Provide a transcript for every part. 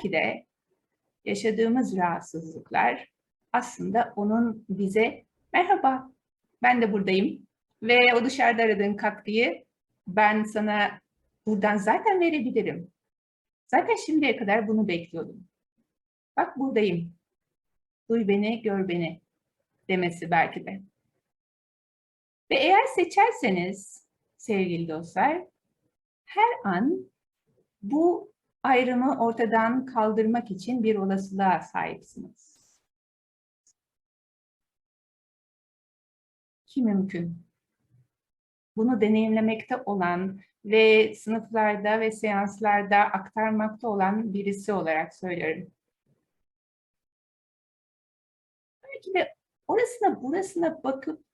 Belki de yaşadığımız rahatsızlıklar aslında onun bize merhaba ben de buradayım ve o dışarıda aradığın katkıyı ben sana buradan zaten verebilirim. Zaten şimdiye kadar bunu bekliyordum. Bak buradayım. Duy beni, gör beni demesi belki de. Ve eğer seçerseniz sevgili dostlar, her an bu ayrımı ortadan kaldırmak için bir olasılığa sahipsiniz. Ki mümkün. Bunu deneyimlemekte olan ve sınıflarda ve seanslarda aktarmakta olan birisi olarak söylüyorum. Belki de orasına burasına bakıp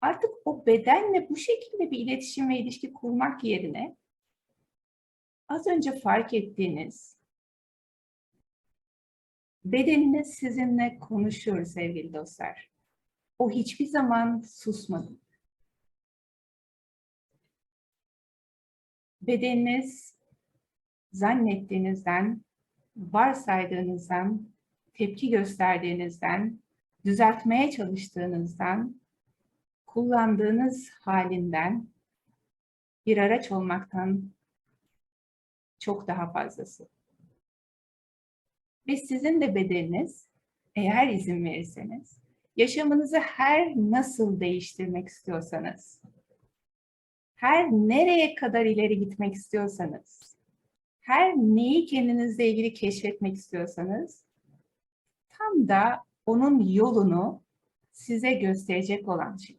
artık o bedenle bu şekilde bir iletişim ve ilişki kurmak yerine az önce fark ettiğiniz bedeniniz sizinle konuşuyor sevgili dostlar. O hiçbir zaman susmadı. Bedeniniz zannettiğinizden, varsaydığınızdan, tepki gösterdiğinizden, düzeltmeye çalıştığınızdan, kullandığınız halinden, bir araç olmaktan çok daha fazlası. Ve sizin de bedeniniz, eğer izin verirseniz, yaşamınızı her nasıl değiştirmek istiyorsanız, her nereye kadar ileri gitmek istiyorsanız, her neyi kendinizle ilgili keşfetmek istiyorsanız, tam da onun yolunu size gösterecek olan şey.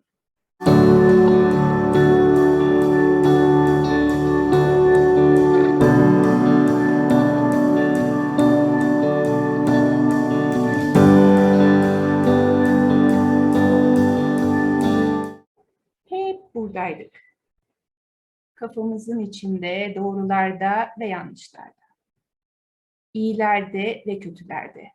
Kafamızın içinde, doğrularda ve yanlışlarda. İyilerde ve kötülerde.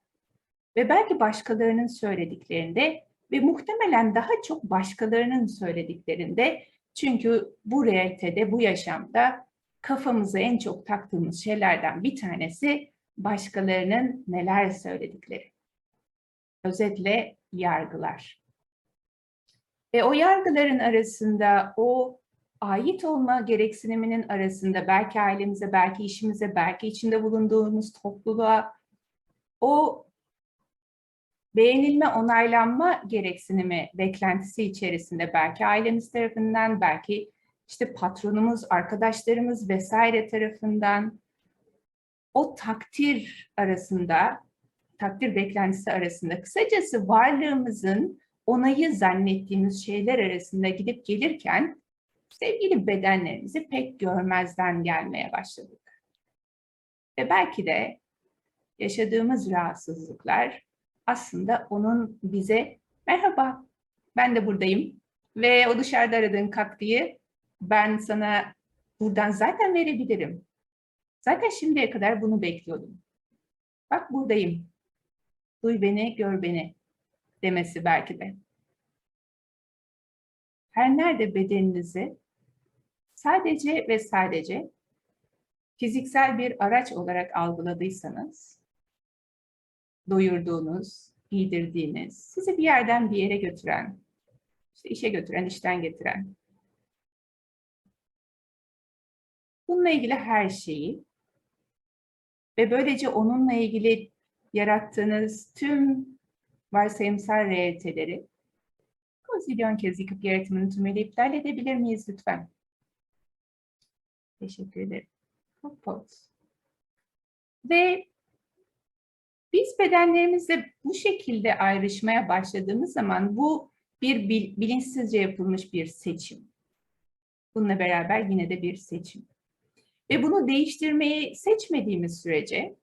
Ve belki başkalarının söylediklerinde ve muhtemelen daha çok başkalarının söylediklerinde çünkü bu realitede, bu yaşamda kafamızı en çok taktığımız şeylerden bir tanesi başkalarının neler söyledikleri. Özetle yargılar. Ve o yargıların arasında, o ait olma gereksiniminin arasında belki ailemize, belki işimize, belki içinde bulunduğumuz topluluğa o beğenilme, onaylanma gereksinimi beklentisi içerisinde belki ailemiz tarafından, belki işte patronumuz, arkadaşlarımız vesaire tarafından o takdir arasında, takdir beklentisi arasında kısacası varlığımızın onayı zannettiğimiz şeyler arasında gidip gelirken sevgili bedenlerimizi pek görmezden gelmeye başladık. Ve belki de yaşadığımız rahatsızlıklar aslında onun bize merhaba ben de buradayım ve o dışarıda aradığın katkıyı ben sana buradan zaten verebilirim. Zaten şimdiye kadar bunu bekliyordum. Bak buradayım. Duy beni, gör beni demesi belki de. Her nerede bedeninizi sadece ve sadece fiziksel bir araç olarak algıladıysanız, doyurduğunuz, giydirdiğiniz, sizi bir yerden bir yere götüren, işte işe götüren, işten getiren, bununla ilgili her şeyi ve böylece onunla ilgili yarattığınız tüm varsayımsal realiteleri konsilyon kez yıkıp yaratımını tümüyle iptal edebilir miyiz lütfen? Teşekkür ederim. Pause. Ve biz bedenlerimizle bu şekilde ayrışmaya başladığımız zaman bu bir bil, bilinçsizce yapılmış bir seçim. Bununla beraber yine de bir seçim. Ve bunu değiştirmeyi seçmediğimiz sürece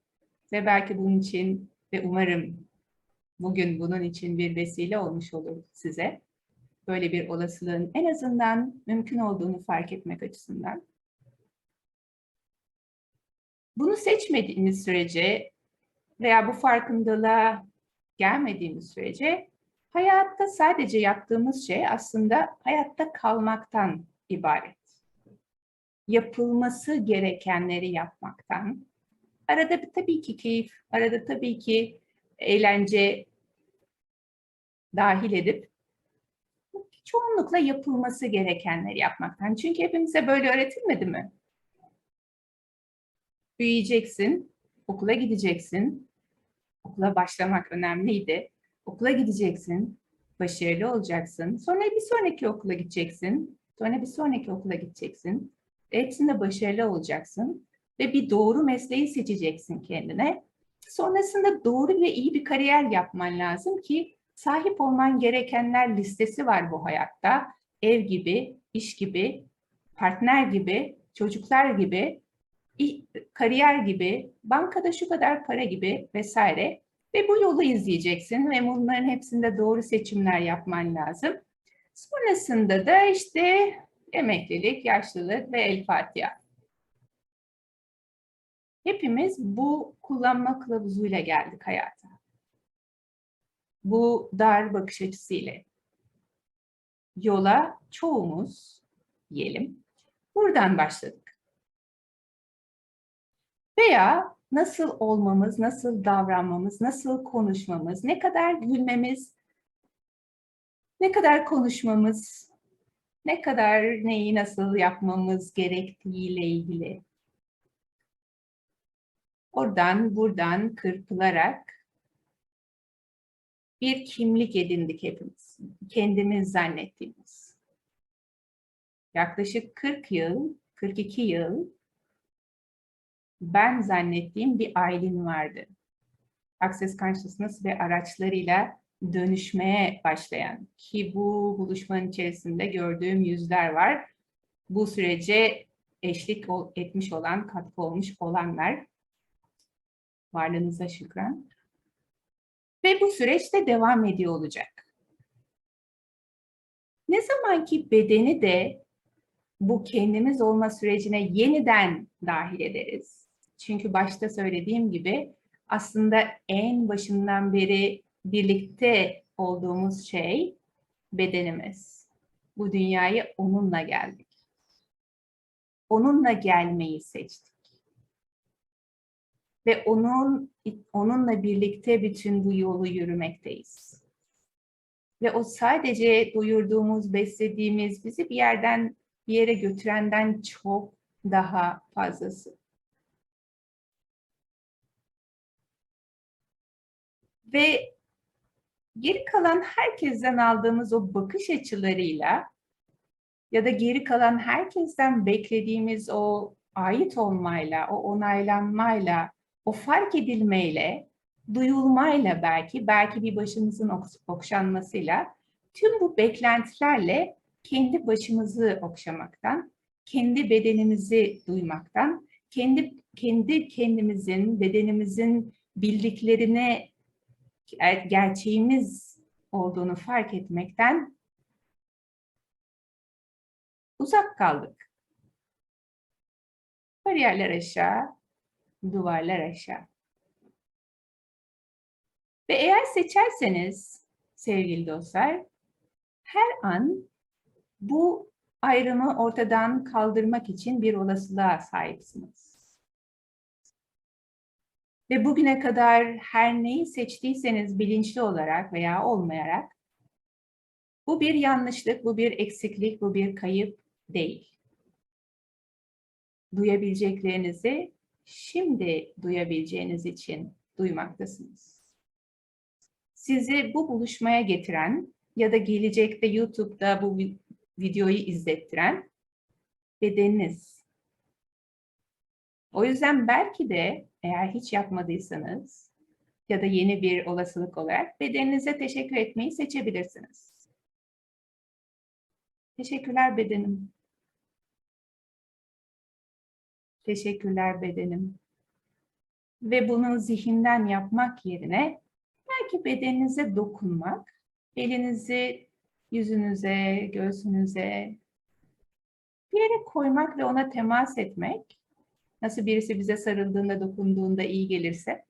ve belki bunun için ve umarım bugün bunun için bir vesile olmuş olur size. Böyle bir olasılığın en azından mümkün olduğunu fark etmek açısından. Bunu seçmediğimiz sürece veya bu farkındalığa gelmediğimiz sürece hayatta sadece yaptığımız şey aslında hayatta kalmaktan ibaret. Yapılması gerekenleri yapmaktan Arada tabii ki keyif, arada tabii ki eğlence dahil edip çoğunlukla yapılması gerekenleri yapmaktan. Çünkü hepimize böyle öğretilmedi mi? Büyüyeceksin, okula gideceksin. Okula başlamak önemliydi. Okula gideceksin, başarılı olacaksın. Sonra bir sonraki okula gideceksin. Sonra bir sonraki okula gideceksin. Hepsinde başarılı olacaksın. Ve bir doğru mesleği seçeceksin kendine. Sonrasında doğru ve iyi bir kariyer yapman lazım ki sahip olman gerekenler listesi var bu hayatta. Ev gibi, iş gibi, partner gibi, çocuklar gibi, kariyer gibi, bankada şu kadar para gibi vesaire. Ve bu yolu izleyeceksin ve bunların hepsinde doğru seçimler yapman lazım. Sonrasında da işte emeklilik, yaşlılık ve el Fatiha. Hepimiz bu kullanma kılavuzuyla geldik hayata. Bu dar bakış açısıyla. Yola çoğumuz diyelim buradan başladık. Veya nasıl olmamız, nasıl davranmamız, nasıl konuşmamız, ne kadar gülmemiz, ne kadar konuşmamız, ne kadar neyi nasıl yapmamız gerektiğiyle ilgili. Oradan buradan kırpılarak bir kimlik edindik hepimiz. Kendimiz zannettiğimiz. Yaklaşık 40 yıl, 42 yıl ben zannettiğim bir ailem vardı. Access Consciousness ve araçlarıyla dönüşmeye başlayan ki bu buluşmanın içerisinde gördüğüm yüzler var. Bu sürece eşlik etmiş olan, katkı olmuş olanlar. Varlığınıza şükran. Ve bu süreç de devam ediyor olacak. Ne zaman ki bedeni de bu kendimiz olma sürecine yeniden dahil ederiz. Çünkü başta söylediğim gibi aslında en başından beri birlikte olduğumuz şey bedenimiz. Bu dünyayı onunla geldik. Onunla gelmeyi seçtik. Ve onun onunla birlikte bütün bu yolu yürümekteyiz. Ve o sadece duyurduğumuz, beslediğimiz, bizi bir yerden bir yere götürenden çok daha fazlası. Ve geri kalan herkesten aldığımız o bakış açılarıyla ya da geri kalan herkesten beklediğimiz o ait olmayla, o onaylanmayla, o fark edilmeyle, duyulmayla belki, belki bir başımızın okşanmasıyla tüm bu beklentilerle kendi başımızı okşamaktan, kendi bedenimizi duymaktan, kendi kendi kendimizin, bedenimizin bildiklerine gerçeğimiz olduğunu fark etmekten uzak kaldık. Bariyerler aşağı, duvarlar aşağı. Ve eğer seçerseniz sevgili dostlar, her an bu ayrımı ortadan kaldırmak için bir olasılığa sahipsiniz. Ve bugüne kadar her neyi seçtiyseniz bilinçli olarak veya olmayarak bu bir yanlışlık, bu bir eksiklik, bu bir kayıp değil. Duyabileceklerinizi şimdi duyabileceğiniz için duymaktasınız. Sizi bu buluşmaya getiren ya da gelecekte YouTube'da bu videoyu izlettiren bedeniniz. O yüzden belki de eğer hiç yapmadıysanız ya da yeni bir olasılık olarak bedeninize teşekkür etmeyi seçebilirsiniz. Teşekkürler bedenim. Teşekkürler bedenim. Ve bunu zihinden yapmak yerine belki bedeninize dokunmak, elinizi yüzünüze, göğsünüze bir yere koymak ve ona temas etmek Nasıl birisi bize sarıldığında, dokunduğunda iyi gelirse.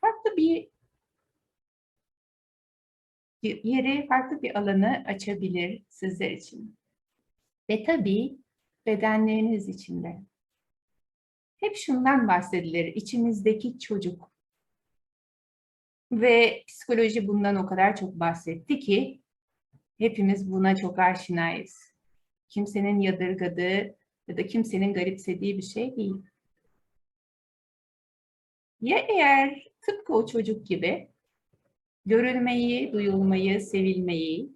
Farklı bir yeri, farklı bir alanı açabilir sizler için. Ve tabii bedenleriniz için de. hep şundan bahsedilir. İçimizdeki çocuk. Ve psikoloji bundan o kadar çok bahsetti ki hepimiz buna çok aşinayız. Kimsenin yadırgadığı ya da kimsenin garipsediği bir şey değil. Ya eğer tıpkı o çocuk gibi görülmeyi, duyulmayı, sevilmeyi,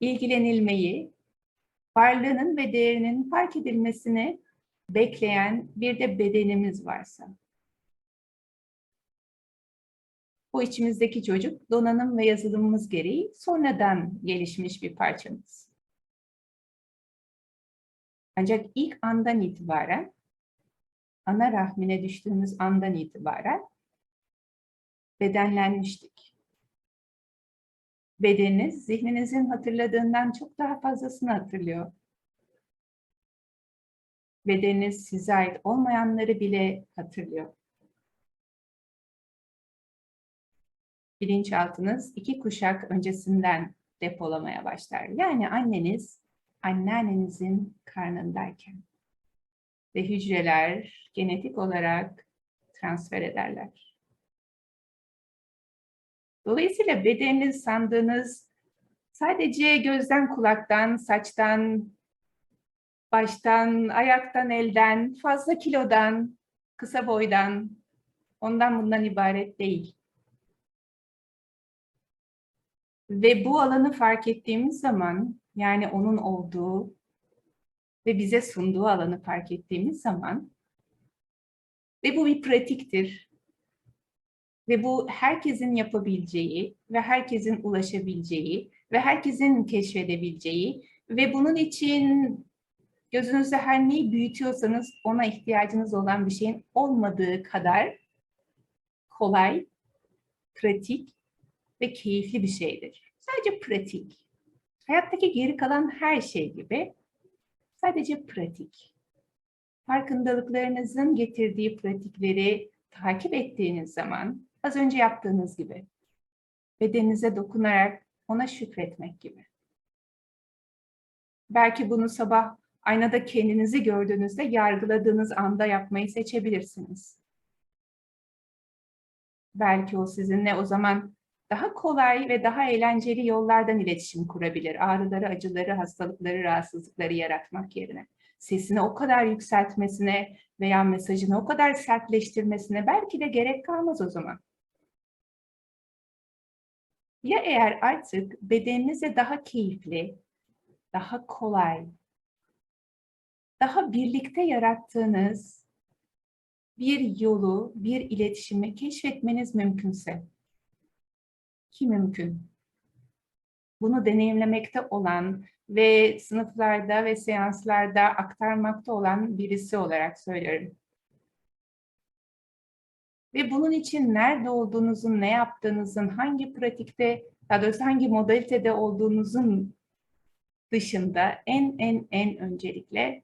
ilgilenilmeyi, varlığının ve değerinin fark edilmesini bekleyen bir de bedenimiz varsa. Bu içimizdeki çocuk donanım ve yazılımımız gereği sonradan gelişmiş bir parçamız. Ancak ilk andan itibaren, ana rahmine düştüğümüz andan itibaren bedenlenmiştik. Bedeniniz zihninizin hatırladığından çok daha fazlasını hatırlıyor. Bedeniniz size ait olmayanları bile hatırlıyor. Bilinçaltınız iki kuşak öncesinden depolamaya başlar. Yani anneniz anneannenizin karnındayken ve hücreler genetik olarak transfer ederler. Dolayısıyla bedeniniz sandığınız sadece gözden, kulaktan, saçtan, baştan, ayaktan, elden, fazla kilodan, kısa boydan, ondan bundan ibaret değil. Ve bu alanı fark ettiğimiz zaman, yani onun olduğu ve bize sunduğu alanı fark ettiğimiz zaman, ve bu bir pratiktir. Ve bu herkesin yapabileceği ve herkesin ulaşabileceği ve herkesin keşfedebileceği ve bunun için gözünüzde her neyi büyütüyorsanız ona ihtiyacınız olan bir şeyin olmadığı kadar kolay, pratik ve keyifli bir şeydir. Sadece pratik. Hayattaki geri kalan her şey gibi sadece pratik. Farkındalıklarınızın getirdiği pratikleri takip ettiğiniz zaman az önce yaptığınız gibi bedeninize dokunarak ona şükretmek gibi. Belki bunu sabah aynada kendinizi gördüğünüzde yargıladığınız anda yapmayı seçebilirsiniz. Belki o sizinle o zaman daha kolay ve daha eğlenceli yollardan iletişim kurabilir. Ağrıları, acıları, hastalıkları, rahatsızlıkları yaratmak yerine. Sesini o kadar yükseltmesine veya mesajını o kadar sertleştirmesine belki de gerek kalmaz o zaman. Ya eğer artık bedeninize daha keyifli, daha kolay, daha birlikte yarattığınız bir yolu, bir iletişimi keşfetmeniz mümkünse ki mümkün. Bunu deneyimlemekte olan ve sınıflarda ve seanslarda aktarmakta olan birisi olarak söylerim. Ve bunun için nerede olduğunuzun, ne yaptığınızın, hangi pratikte, daha doğrusu hangi modalitede olduğunuzun dışında en en en öncelikle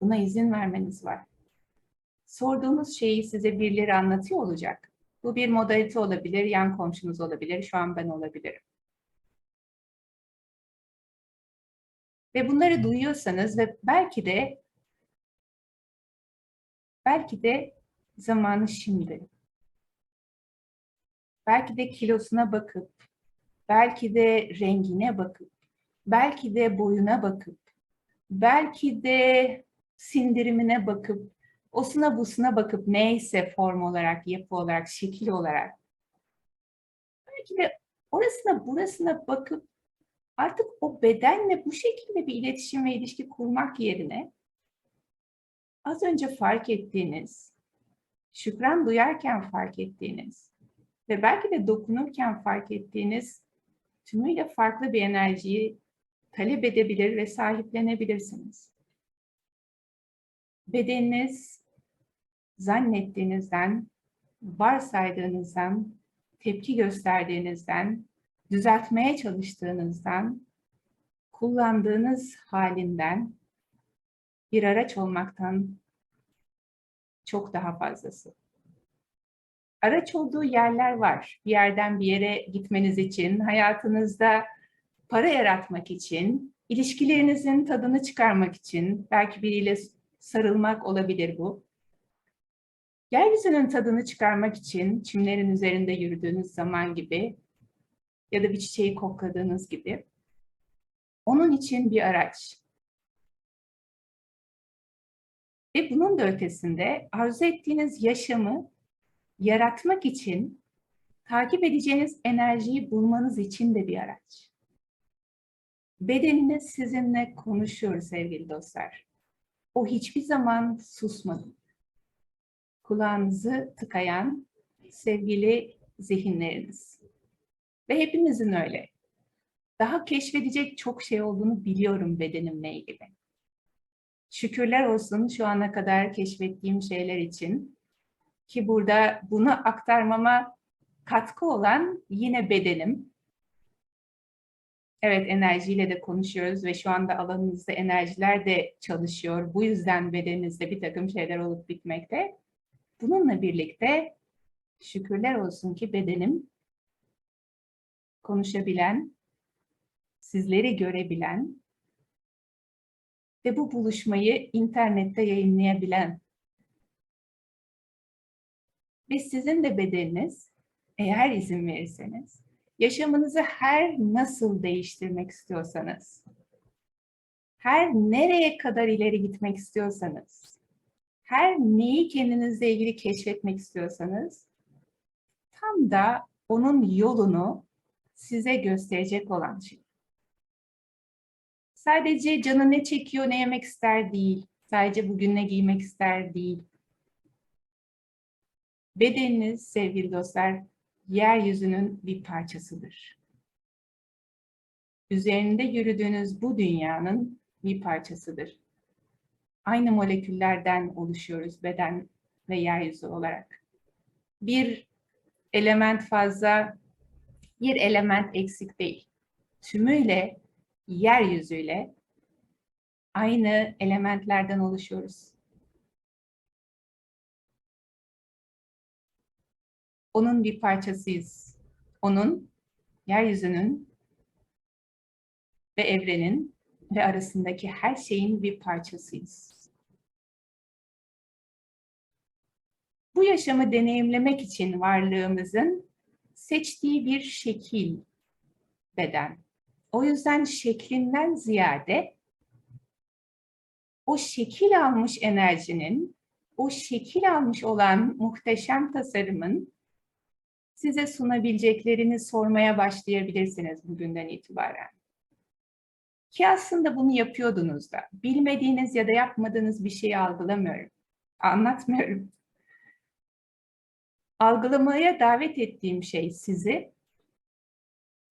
buna izin vermeniz var. Sorduğunuz şeyi size birileri anlatıyor olacak. Bu bir modalite olabilir, yan komşunuz olabilir, şu an ben olabilirim. Ve bunları duyuyorsanız ve belki de belki de zamanı şimdi. Belki de kilosuna bakıp, belki de rengine bakıp, belki de boyuna bakıp, belki de sindirimine bakıp, osuna busuna bakıp neyse form olarak, yapı olarak, şekil olarak belki de orasına burasına bakıp artık o bedenle bu şekilde bir iletişim ve ilişki kurmak yerine az önce fark ettiğiniz, şükran duyarken fark ettiğiniz ve belki de dokunurken fark ettiğiniz tümüyle farklı bir enerjiyi talep edebilir ve sahiplenebilirsiniz. Bedeniniz zannettiğinizden, varsaydığınızdan, tepki gösterdiğinizden, düzeltmeye çalıştığınızdan, kullandığınız halinden, bir araç olmaktan çok daha fazlası. Araç olduğu yerler var. Bir yerden bir yere gitmeniz için, hayatınızda para yaratmak için, ilişkilerinizin tadını çıkarmak için, belki biriyle sarılmak olabilir bu. Yeryüzünün tadını çıkarmak için çimlerin üzerinde yürüdüğünüz zaman gibi ya da bir çiçeği kokladığınız gibi onun için bir araç. Ve bunun da ötesinde arzu ettiğiniz yaşamı yaratmak için takip edeceğiniz enerjiyi bulmanız için de bir araç. Bedeniniz sizinle konuşuyor sevgili dostlar. O hiçbir zaman susmadı. Kulağınızı tıkayan sevgili zihinleriniz. Ve hepimizin öyle. Daha keşfedecek çok şey olduğunu biliyorum bedenimle ilgili. Şükürler olsun şu ana kadar keşfettiğim şeyler için. Ki burada bunu aktarmama katkı olan yine bedenim. Evet enerjiyle de konuşuyoruz ve şu anda alanınızda enerjiler de çalışıyor. Bu yüzden bedeninizde bir takım şeyler olup bitmekte. Bununla birlikte şükürler olsun ki bedenim konuşabilen, sizleri görebilen ve bu buluşmayı internette yayınlayabilen ve sizin de bedeniniz eğer izin verirseniz yaşamınızı her nasıl değiştirmek istiyorsanız her nereye kadar ileri gitmek istiyorsanız her neyi kendinizle ilgili keşfetmek istiyorsanız tam da onun yolunu size gösterecek olan şey. Sadece canı ne çekiyor, ne yemek ister değil. Sadece bugün ne giymek ister değil. Bedeniniz sevgili dostlar yeryüzünün bir parçasıdır. Üzerinde yürüdüğünüz bu dünyanın bir parçasıdır. Aynı moleküllerden oluşuyoruz beden ve yeryüzü olarak. Bir element fazla, bir element eksik değil. Tümüyle, yeryüzüyle aynı elementlerden oluşuyoruz. onun bir parçasıyız. Onun, yeryüzünün ve evrenin ve arasındaki her şeyin bir parçasıyız. Bu yaşamı deneyimlemek için varlığımızın seçtiği bir şekil beden. O yüzden şeklinden ziyade o şekil almış enerjinin, o şekil almış olan muhteşem tasarımın size sunabileceklerini sormaya başlayabilirsiniz bugünden itibaren. Ki aslında bunu yapıyordunuz da. Bilmediğiniz ya da yapmadığınız bir şeyi algılamıyorum. Anlatmıyorum. Algılamaya davet ettiğim şey sizi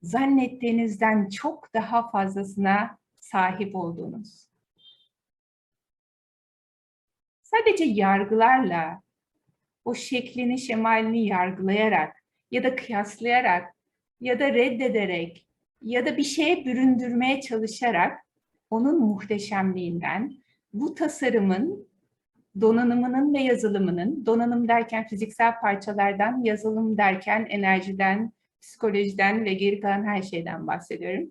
zannettiğinizden çok daha fazlasına sahip olduğunuz. Sadece yargılarla, o şeklini, şemalini yargılayarak ya da kıyaslayarak ya da reddederek ya da bir şeye büründürmeye çalışarak onun muhteşemliğinden, bu tasarımın donanımının ve yazılımının, donanım derken fiziksel parçalardan, yazılım derken enerjiden, psikolojiden ve geri kalan her şeyden bahsediyorum.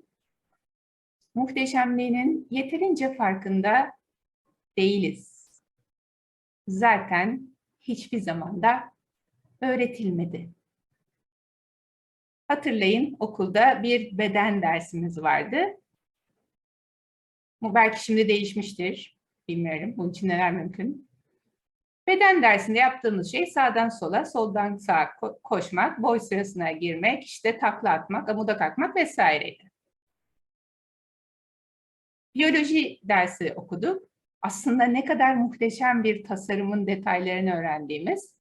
Muhteşemliğinin yeterince farkında değiliz. Zaten hiçbir zamanda öğretilmedi. Hatırlayın okulda bir beden dersimiz vardı. Bu belki şimdi değişmiştir. Bilmiyorum. Bunun için neler mümkün. Beden dersinde yaptığımız şey sağdan sola, soldan sağa koşmak, boy sırasına girmek, işte takla atmak, amuda kalkmak vesaireydi. Biyoloji dersi okuduk. Aslında ne kadar muhteşem bir tasarımın detaylarını öğrendiğimiz.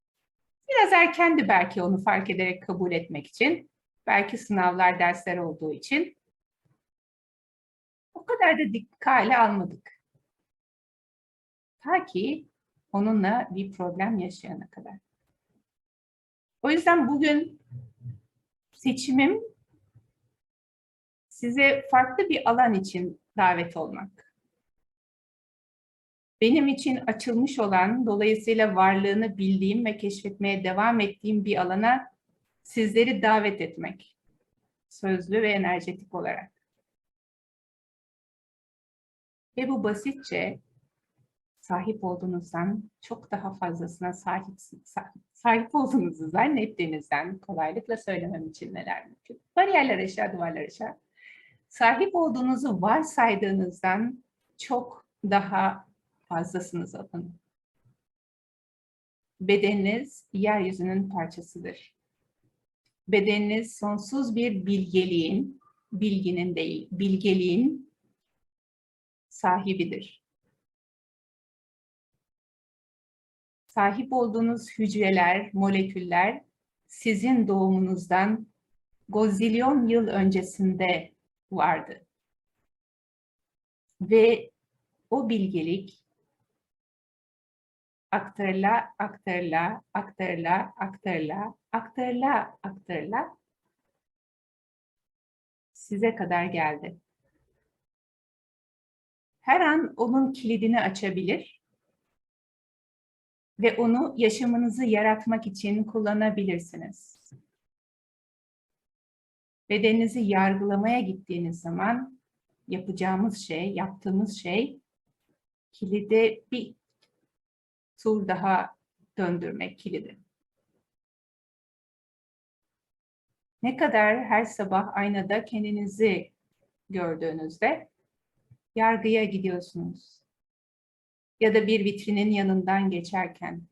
Biraz erkendi belki onu fark ederek kabul etmek için. Belki sınavlar, dersler olduğu için. O kadar da dikkate almadık. Ta ki onunla bir problem yaşayana kadar. O yüzden bugün seçimim size farklı bir alan için davet olmak. Benim için açılmış olan, dolayısıyla varlığını bildiğim ve keşfetmeye devam ettiğim bir alana sizleri davet etmek. Sözlü ve enerjetik olarak. Ve bu basitçe sahip olduğunuzdan çok daha fazlasına sahip, sahip olduğunuzu zannettiğinizden kolaylıkla söylemem için neler mümkün? Bariyerler aşağı, duvarlar aşağı. Sahip olduğunuzu varsaydığınızdan çok daha fazlasınız bakın. Bedeniniz yeryüzünün parçasıdır. Bedeniniz sonsuz bir bilgeliğin, bilginin değil, bilgeliğin sahibidir. Sahip olduğunuz hücreler, moleküller sizin doğumunuzdan gozilyon yıl öncesinde vardı. Ve o bilgelik aktarıla, aktarıla, aktarıla, aktarıla, aktarıla, aktarıla size kadar geldi. Her an onun kilidini açabilir ve onu yaşamınızı yaratmak için kullanabilirsiniz. Bedeninizi yargılamaya gittiğiniz zaman yapacağımız şey, yaptığımız şey kilide bir tur daha döndürmek kilidi. Ne kadar her sabah aynada kendinizi gördüğünüzde yargıya gidiyorsunuz. Ya da bir vitrinin yanından geçerken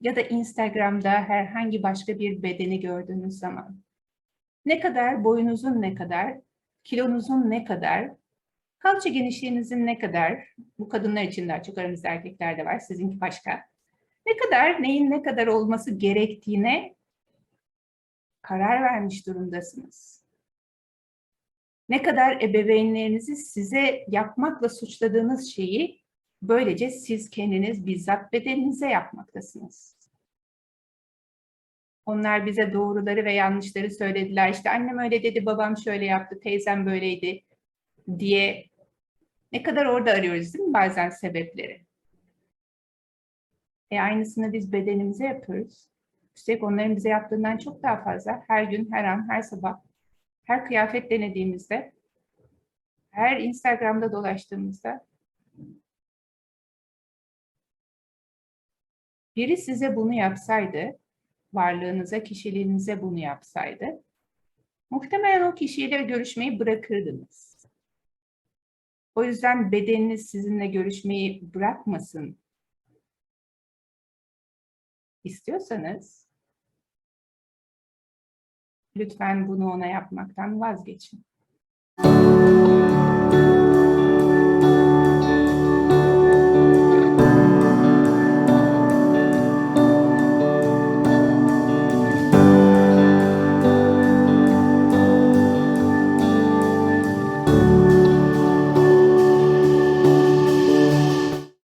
ya da Instagram'da herhangi başka bir bedeni gördüğünüz zaman ne kadar boyunuzun ne kadar, kilonuzun ne kadar, kalça genişliğinizin ne kadar, bu kadınlar için daha çok aramızda erkekler de var, sizinki başka. Ne kadar, neyin ne kadar olması gerektiğine karar vermiş durumdasınız. Ne kadar ebeveynlerinizi size yapmakla suçladığınız şeyi böylece siz kendiniz bizzat bedeninize yapmaktasınız. Onlar bize doğruları ve yanlışları söylediler. İşte annem öyle dedi, babam şöyle yaptı, teyzem böyleydi diye ne kadar orada arıyoruz değil mi bazen sebepleri? E aynısını biz bedenimize yapıyoruz. Üstelik onların bize yaptığından çok daha fazla. Her gün, her an, her sabah, her kıyafet denediğimizde, her Instagram'da dolaştığımızda biri size bunu yapsaydı, varlığınıza, kişiliğinize bunu yapsaydı, muhtemelen o kişiyle görüşmeyi bırakırdınız. O yüzden bedeniniz sizinle görüşmeyi bırakmasın istiyorsanız lütfen bunu ona yapmaktan vazgeçin.